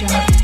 చాలామంది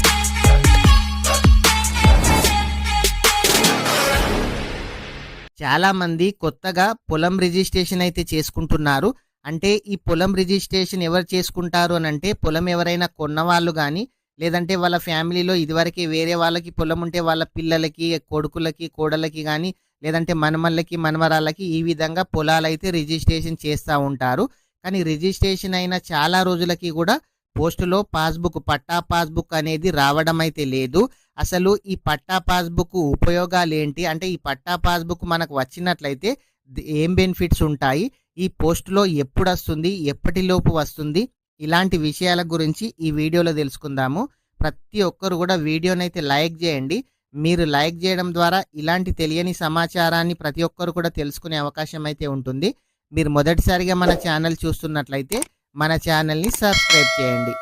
చాలా మంది కొత్తగా పొలం రిజిస్ట్రేషన్ అయితే చేసుకుంటున్నారు. అంటే ఈ పొలం రిజిస్ట్రేషన్ ఎవరు చేసుకుంటారు అని అంటే పొలం ఎవరైనా కొన్నవాళ్ళు కానీ లేదంటే వాళ్ళ ఫ్యామిలీలో ఇదివరకే వేరే వాళ్ళకి పొలం ఉంటే వాళ్ళ పిల్లలకి కొడుకులకి కోడలకి కానీ లేదంటే మనమళ్ళకి మనమరాళ్ళకి ఈ విధంగా పొలాలు అయితే రిజిస్ట్రేషన్ చేస్తూ ఉంటారు. కానీ రిజిస్ట్రేషన్ అయిన చాలా రోజులకి కూడా పోస్టులో పాస్బుక్ పట్టా పాస్బుక్ అనేది రావడం అయితే లేదు. అసలు ఈ పట్టా పాస్బుక్ ఉపయోగాలు ఏంటి అంటే ఈ పట్టా పాస్బుక్ మనకు వచ్చినట్లయితే ఏం బెనిఫిట్స్ ఉంటాయి? ఈ పోస్టులో ఎప్పుడు వస్తుంది ఎప్పటిలోపు వస్తుంది? ఇలాంటి విషయాల గురించి ఈ వీడియోలో తెలుసుకుందాము. ప్రతి ఒక్కరు కూడా వీడియోనైతే లైక్ చేయండి. మీరు లైక్ చేయడం ద్వారా ఇలాంటి తెలియని సమాచారాన్ని ప్రతి ఒక్కరు కూడా తెలుసుకునే అవకాశం అయితే ఉంటుంది. మీరు మొదటిసారిగా మన ఛానల్ చూస్తున్నట్లయితే మన ఛానల్ని సబ్స్క్రైబ్ చేయండి.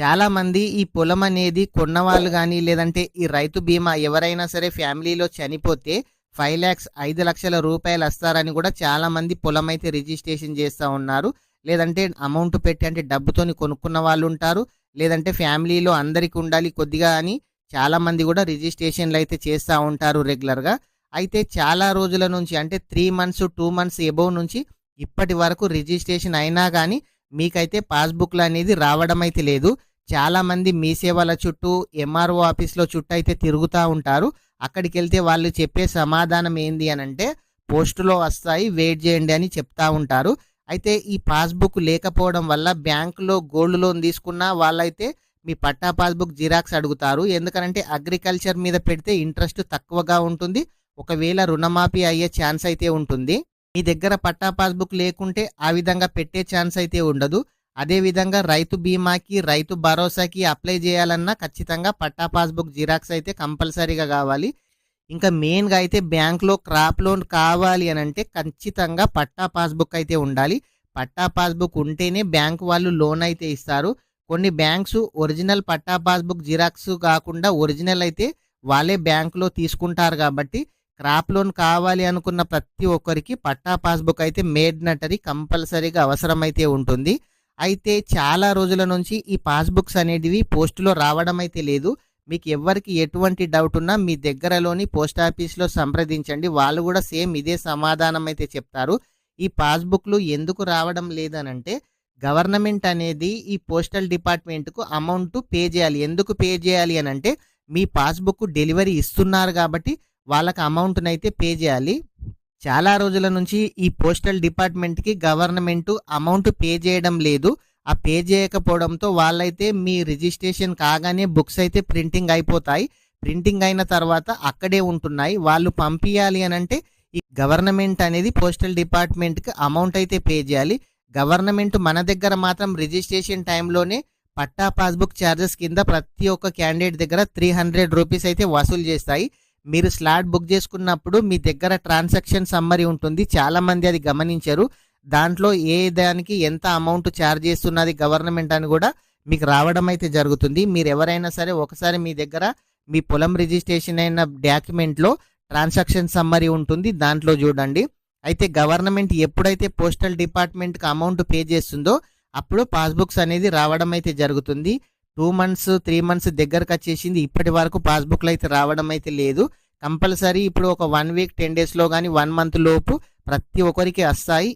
చాలామంది ఈ పొలం అనేది కొన్నవాళ్ళు కానీ లేదంటే ఈ రైతు బీమా ఎవరైనా సరే ఫ్యామిలీలో చనిపోతే ఫైవ్ ల్యాక్స్ ఐదు లక్షల రూపాయలు వస్తారని కూడా చాలామంది పొలం అయితే రిజిస్ట్రేషన్ చేస్తూ ఉన్నారు. లేదంటే అమౌంట్ పెట్టి అంటే డబ్బుతోని కొనుక్కున్న వాళ్ళు ఉంటారు. లేదంటే ఫ్యామిలీలో అందరికీ ఉండాలి కొద్దిగా అని చాలామంది కూడా రిజిస్ట్రేషన్లు అయితే చేస్తూ ఉంటారు రెగ్యులర్గా. అయితే చాలా రోజుల నుంచి అంటే three months two months above నుంచి ఇప్పటి వరకు రిజిస్ట్రేషన్ అయినా కానీ మీకైతే పాస్బుక్లు అనేది రావడం అయితే లేదు. చాలామంది మీ సేవల చుట్టూ ఎంఆర్ఓ ఆఫీస్లో చుట్టూ అయితే తిరుగుతూ ఉంటారు. అక్కడికి వెళ్తే వాళ్ళు చెప్పే సమాధానం ఏంది అని అంటే పోస్టులో వస్తాయి వెయిట్ చేయండి అని చెప్తా ఉంటారు. అయితే ఈ పాస్బుక్ లేకపోవడం వల్ల బ్యాంకులో గోల్డ్ లోన్ తీసుకున్న వాళ్ళైతే మీ పట్టా పాస్బుక్ జిరాక్స్ అడుగుతారు. ఎందుకనంటే అగ్రికల్చర్ మీద పెడితే ఇంట్రెస్ట్ తక్కువగా ఉంటుంది. ఒకవేళ రుణమాఫీ అయ్యే ఛాన్స్ అయితే ఉంటుంది. మీ దగ్గర పట్టా పాస్బుక్ లేకుంటే ఆ విధంగా పెట్టే ఛాన్స్ అయితే ఉండదు. అదే విధంగా రైతు బీమాకి రైతు భరోసాకి అప్లై చేయాలన్నా ఖచ్చితంగా పట్టా పాస్బుక్ జిరాక్స్ అయితే కంపల్సరీగా కావాలి. ఇంకా మెయిన్గా అయితే బ్యాంక్లో క్రాప్ లోన్ కావాలి అని అంటే ఖచ్చితంగా పట్టా పాస్బుక్ అయితే ఉండాలి. పట్టా పాస్బుక్ ఉంటేనే బ్యాంక్ వాళ్ళు లోన్ అయితే ఇస్తారు. కొన్ని బ్యాంక్స్ ఒరిజినల్ పట్టా పాస్బుక్ జిరాక్స్ కాకుండా ఒరిజినల్ అయితే వాళ్ళే బ్యాంకులో తీసుకుంటారు కాబట్టి క్రాప్ లోన్ కావాలి అనుకున్న ప్రతి ఒక్కరికి పట్టా పాస్బుక్ అయితే మేడ్నటరీ కంపల్సరీగా అవసరమైతే ఉంటుంది. అయితే చాలా రోజుల నుంచి ఈ పాస్బుక్స్ అనేటివి పోస్టులో రావడం అయితే లేదు. మీకు ఎవరికి ఎటువంటి డౌట్ ఉన్నా మీ దగ్గరలోని పోస్ట్ ఆఫీస్లో సంప్రదించండి. వాళ్ళు కూడా సేమ్ ఇదే సమాధానం అయితే చెప్తారు. ఈ పాస్బుక్లు ఎందుకు రావడం లేదనంటే గవర్నమెంట్ అనేది ఈ పోస్టల్ డిపార్ట్మెంట్కు అమౌంట్ పే చేయాలి. ఎందుకు పే చేయాలి అని అంటే మీ పాస్బుక్ డెలివరీ ఇస్తున్నారు కాబట్టి వాళ్ళకి అమౌంట్ని అయితే పే చేయాలి. చాలా రోజుల నుంచి ఈ పోస్టల్ డిపార్ట్మెంట్కి గవర్నమెంట్ అమౌంట్ పే చేయడం లేదు. ఆ పే చేయకపోవడంతో వాళ్ళైతే మీ రిజిస్ట్రేషన్ కాగానే బుక్స్ అయితే ప్రింటింగ్ అయిపోతాయి. ప్రింటింగ్ అయిన తర్వాత అక్కడే ఉంటున్నాయి. వాళ్ళు పంపించాలి అని అంటే ఈ గవర్నమెంట్ అనేది పోస్టల్ డిపార్ట్మెంట్కి అమౌంట్ అయితే పే చేయాలి. గవర్నమెంట్ మన దగ్గర మాత్రం రిజిస్ట్రేషన్ టైంలోనే పట్టా పాస్బుక్ ఛార్జెస్ కింద ప్రతి ఒక్క క్యాండిడేట్ దగ్గర త్రీ హండ్రెడ్ రూపీస్ అయితే వసూలు చేస్తాయి. మీరు స్లాట్ బుక్ చేసుకున్నప్పుడు మీ దగ్గర ట్రాన్సాక్షన్ సమ్మరీ ఉంటుంది. చాలామంది అది గమనించారు. దాంట్లో ఏ దానికి ఎంత అమౌంట్ ఛార్జ్ చేస్తున్నది గవర్నమెంట్ అని కూడా మీకు రావడం అయితే జరుగుతుంది. మీరు ఎవరైనా సరే ఒకసారి మీ దగ్గర మీ పొలం రిజిస్ట్రేషన్ అయిన డాక్యుమెంట్లో ట్రాన్సాక్షన్ సమ్మరీ ఉంటుంది. దాంట్లో చూడండి. అయితే గవర్నమెంట్ ఎప్పుడైతే పోస్టల్ డిపార్ట్మెంట్కి అమౌంట్ పే చేస్తుందో అప్పుడు పాస్బుక్స్ అనేది రావడం అయితే జరుగుతుంది. టూ మంత్స్ త్రీ మంత్స్ దగ్గరకు వచ్చేసింది. ఇప్పటి వరకు పాస్బుక్లు అయితే రావడం అయితే లేదు. కంపల్సరీ ఇప్పుడు ఒక వన్ వీక్ టెన్ డేస్లో కానీ వన్ మంత్ లోపు ప్రతి ఒక్కరికి వస్తాయి.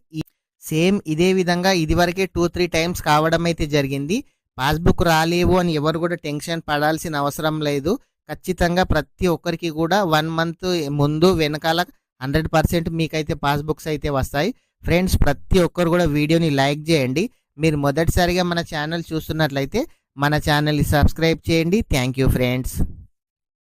సేమ్ ఇదే విధంగా ఇదివరకే టూ త్రీ టైమ్స్ కావడం అయితే జరిగింది. పాస్బుక్ రాలేవు అని ఎవరు కూడా టెన్షన్ పడాల్సిన అవసరం లేదు. ఖచ్చితంగా ప్రతి ఒక్కరికి కూడా వన్ మంత్ ముందు వెనకాల హండ్రెడ్ పర్సెంట్ మీకైతే పాస్బుక్స్ అయితే వస్తాయి. ఫ్రెండ్స్ ప్రతి ఒక్కరు కూడా వీడియోని లైక్ చేయండి. మీరు మొదటిసారిగా మన ఛానల్ చూస్తున్నట్లయితే మన ఛానల్ని సబ్స్క్రైబ్ చేయండి. Thank you friends.